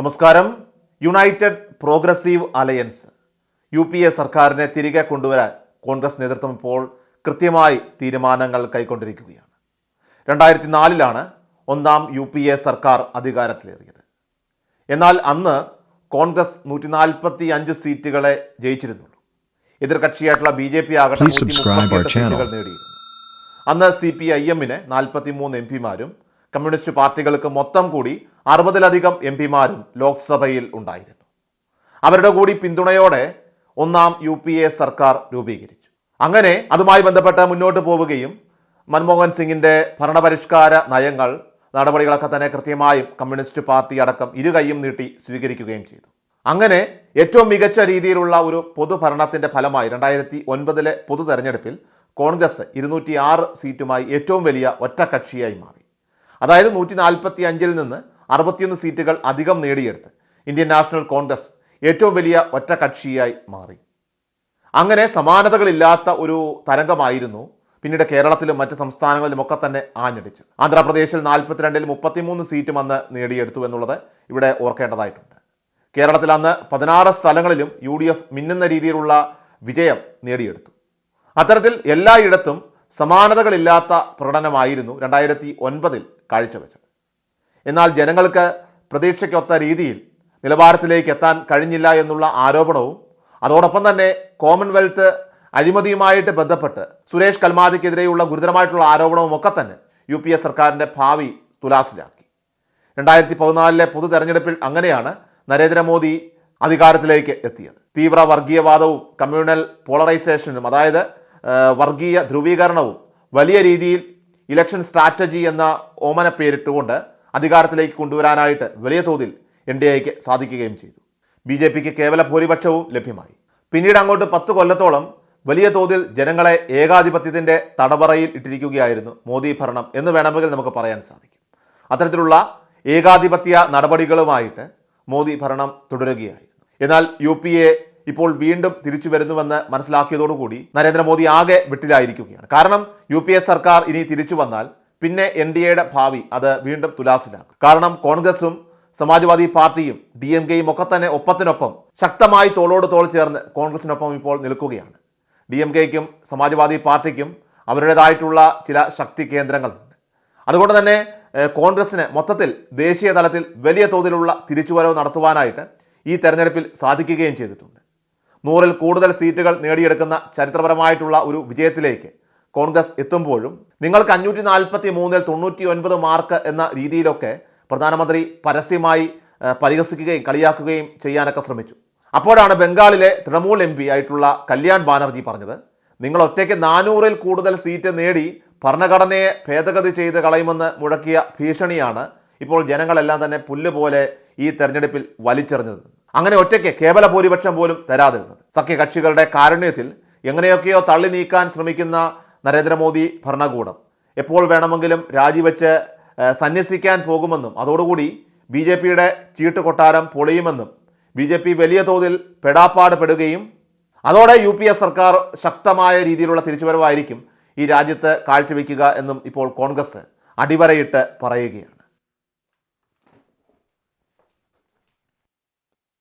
നമസ്കാരം. United progressive alliance U P A സർക്കാരിനെ തിരികെ കൊണ്ടുവരാൻ കോൺഗ്രസ് നേതൃത്വം ഇപ്പോൾ കൃത്യമായി തീരുമാനങ്ങൾ കൈക്കൊണ്ടിരിക്കുകയാണ്. രണ്ടായിരത്തി നാലിലാണ് ഒന്നാം യു പി എ സർക്കാർ അധികാരത്തിലേറിയത്. എന്നാൽ അന്ന് കോൺഗ്രസ് നൂറ്റി നാൽപ്പത്തി അഞ്ച് സീറ്റുകളെ ജയിച്ചിരുന്നുള്ളൂ. എതിർകക്ഷിയായിട്ടുള്ള ബി ജെ പി ആകട്ടെ Please subscribe our 138 channel. സീറ്റുകൾ നേടിയിരുന്നു. അന്ന് സി പി ഐ എമ്മിന് നാൽപ്പത്തി മൂന്ന് എം പിമാരും കമ്മ്യൂണിസ്റ്റ് പാർട്ടികൾക്ക് മൊത്തം കൂടി അറുപതിലധികം എം പിമാരും ലോക്സഭയിൽ ഉണ്ടായിരുന്നു. അവരുടെ കൂടി പിന്തുണയോടെ ഒന്നാം യു പി എ സർക്കാർ രൂപീകരിച്ചു. അങ്ങനെ അതുമായി ബന്ധപ്പെട്ട് മുന്നോട്ട് പോവുകയും മൻമോഹൻ സിംഗിന്റെ ഭരണപരിഷ്കാര നയങ്ങൾ നടപടികളൊക്കെ തന്നെ കൃത്യമായും കമ്മ്യൂണിസ്റ്റ് പാർട്ടി അടക്കം ഇരു കൈയും നീട്ടി സ്വീകരിക്കുകയും ചെയ്തു. അങ്ങനെ ഏറ്റവും മികച്ച രീതിയിലുള്ള ഒരു പൊതുഭരണത്തിന്റെ ഫലമായി രണ്ടായിരത്തി ഒൻപതിലെ പൊതു തെരഞ്ഞെടുപ്പിൽ കോൺഗ്രസ് ഇരുന്നൂറ്റി ആറ് സീറ്റുമായി ഏറ്റവും വലിയ ഒറ്റക്കക്ഷിയായി മാറി. അതായത് നൂറ്റി നാൽപ്പത്തി അഞ്ചിൽ നിന്ന് അറുപത്തിയൊന്ന് സീറ്റുകൾ അധികം നേടിയെടുത്ത് ഇന്ത്യൻ നാഷണൽ കോൺഗ്രസ് ഏറ്റവും വലിയ ഒറ്റ കക്ഷിയായി മാറി. അങ്ങനെ സമാനതകളില്ലാത്ത ഒരു തരംഗമായിരുന്നു പിന്നീട് കേരളത്തിലും മറ്റ് സംസ്ഥാനങ്ങളിലുമൊക്കെ തന്നെ ആഞ്ഞടിച്ചു ആന്ധ്രാപ്രദേശിൽ നാൽപ്പത്തിരണ്ടിൽ മുപ്പത്തിമൂന്ന് സീറ്റും അന്ന് നേടിയെടുത്തു എന്നുള്ളത് ഇവിടെ ഓർക്കേണ്ടതായിട്ടുണ്ട്. കേരളത്തിൽ അന്ന് പതിനാറ് സ്ഥലങ്ങളിലും യു ഡി എഫ് മിന്നുന്ന രീതിയിലുള്ള വിജയം നേടിയെടുത്തു. അത്തരത്തിൽ എല്ലായിടത്തും സമാനതകളില്ലാത്ത പ്രകടനമായിരുന്നു രണ്ടായിരത്തി ഒൻപതിൽ കാഴ്ചവെച്ചത്. എന്നാൽ ജനങ്ങൾക്ക് പ്രതീക്ഷയ്ക്കൊത്ത രീതിയിൽ നിലവാരത്തിലേക്ക് എത്താൻ കഴിഞ്ഞില്ല എന്നുള്ള ആരോപണവും അതോടൊപ്പം തന്നെ കോമൺവെൽത്ത് അഴിമതിയുമായിട്ട് ബന്ധപ്പെട്ട് സുരേഷ് കൽമാദിക്കെതിരെയുള്ള ഗുരുതരമായിട്ടുള്ള ആരോപണവും ഒക്കെ തന്നെ യു പി എ സർക്കാരിന്റെ ഭാവി തുലാസിലാക്കി. രണ്ടായിരത്തി പതിനാലിലെ പൊതു തെരഞ്ഞെടുപ്പിൽ അങ്ങനെയാണ് നരേന്ദ്രമോദി അധികാരത്തിലേക്ക് എത്തിയത്. തീവ്ര വർഗീയവാദവും കമ്മ്യൂണൽ പോളറൈസേഷനും അതായത് വർഗീയ ധ്രുവീകരണവും വലിയ രീതിയിൽ ഇലക്ഷൻ സ്ട്രാറ്റജി എന്ന ഓമന പേരിട്ടുകൊണ്ട് അധികാരത്തിലേക്ക് കൊണ്ടുവരാനായിട്ട് വലിയ തോതിൽ എൻ ഡി എക്ക് സാധിക്കുകയും ചെയ്തു. ബി ജെ പിക്ക് കേവല ഭൂരിപക്ഷവും ലഭ്യമായി. പിന്നീട് അങ്ങോട്ട് പത്ത് കൊല്ലത്തോളം വലിയ തോതിൽ ജനങ്ങളെ ഏകാധിപത്യത്തിന്റെ തടവറയിൽ ഇട്ടിരിക്കുകയായിരുന്നു മോദി ഭരണം എന്ന് വേണമെങ്കിൽ നമുക്ക് പറയാൻ സാധിക്കും. അത്തരത്തിലുള്ള ഏകാധിപത്യ നടപടികളുമായിട്ട് മോദി ഭരണം തുടരുകയായിരുന്നു. എന്നാൽ യു പി എ ഇപ്പോൾ വീണ്ടും തിരിച്ചു വരുന്നുവെന്ന് മനസ്സിലാക്കിയതോടുകൂടി നരേന്ദ്രമോദി ആകെ വിട്ടിലായിരിക്കുകയാണ്. കാരണം യു പി സർക്കാർ ഇനി തിരിച്ചു വന്നാൽ പിന്നെ എൻ ഡി എയുടെ ഭാവി അത് വീണ്ടും തുലാസിലാക്കും. കാരണം കോൺഗ്രസും സമാജ്വാദി പാർട്ടിയും ഡി എം കെയും ഒക്കെ തന്നെ ഒപ്പത്തിനൊപ്പം ശക്തമായി തോളോട് തോൾ ചേർന്ന് കോൺഗ്രസിനൊപ്പം ഇപ്പോൾ നിൽക്കുകയാണ്. ഡി എം കെക്കും സമാജ്വാദി പാർട്ടിക്കും അവരുടേതായിട്ടുള്ള ചില ശക്തി കേന്ദ്രങ്ങളുണ്ട്. അതുകൊണ്ട് തന്നെ കോൺഗ്രസിന് മൊത്തത്തിൽ ദേശീയ തലത്തിൽ വലിയ തോതിലുള്ള തിരിച്ചുവരവ് നടത്തുവാനായിട്ട് ഈ തെരഞ്ഞെടുപ്പിൽ സാധിക്കുകയും ചെയ്തിട്ടുണ്ട്. നൂറിൽ കൂടുതൽ സീറ്റുകൾ നേടിയെടുക്കുന്ന ചരിത്രപരമായിട്ടുള്ള ഒരു വിജയത്തിലേക്ക് കോൺഗ്രസ് എത്തുമ്പോഴും നിങ്ങൾക്ക് അഞ്ഞൂറ്റി നാൽപ്പത്തി മൂന്നിൽ തൊണ്ണൂറ്റി ഒൻപത് മാർക്ക് എന്ന രീതിയിലൊക്കെ പ്രധാനമന്ത്രി പരസ്യമായി പരിഹസിക്കുകയും കളിയാക്കുകയും ചെയ്യാനൊക്കെ ശ്രമിച്ചു. അപ്പോഴാണ് ബംഗാളിലെ തൃണമൂൽ എം ആയിട്ടുള്ള കല്യാൺ ബാനർജി പറഞ്ഞത് നിങ്ങൾ ഒറ്റയ്ക്ക് നാനൂറിൽ കൂടുതൽ സീറ്റ് നേടി ഭരണഘടനയെ ഭേദഗതി ചെയ്ത് കളയുമെന്ന് മുഴക്കിയ ഭീഷണിയാണ് ഇപ്പോൾ ജനങ്ങളെല്ലാം തന്നെ പുല്ലുപോലെ ഈ തെരഞ്ഞെടുപ്പിൽ വലിച്ചെറിഞ്ഞത്. അങ്ങനെ ഒറ്റയ്ക്ക് കേവല ഭൂരിപക്ഷം പോലും തരാതിരുന്നത്. സഖ്യകക്ഷികളുടെ കാരുണ്യത്തിൽ എങ്ങനെയൊക്കെയോ തള്ളി നീക്കാൻ ശ്രമിക്കുന്ന നരേന്ദ്രമോദി ഭരണകൂടം. എപ്പോൾ വേണമെങ്കിലും രാജിവെച്ച് സന്യസിക്കാൻ പോകുമെന്നും അതോടുകൂടി ബി ജെ പിയുടെ ചീട്ട് കൊട്ടാരം പൊളിയുമെന്നും ബി ജെ പി വലിയ തോതിൽ പെടാപ്പാട് പെടുകയും അതോടെ യു പി എ സർക്കാർ ശക്തമായ രീതിയിലുള്ള തിരിച്ചുവരവായിരിക്കും ഈ രാജ്യത്ത് കാഴ്ചവെക്കുക എന്നും ഇപ്പോൾ കോൺഗ്രസ് അടിവരയിട്ട് പറയുകയാണ്.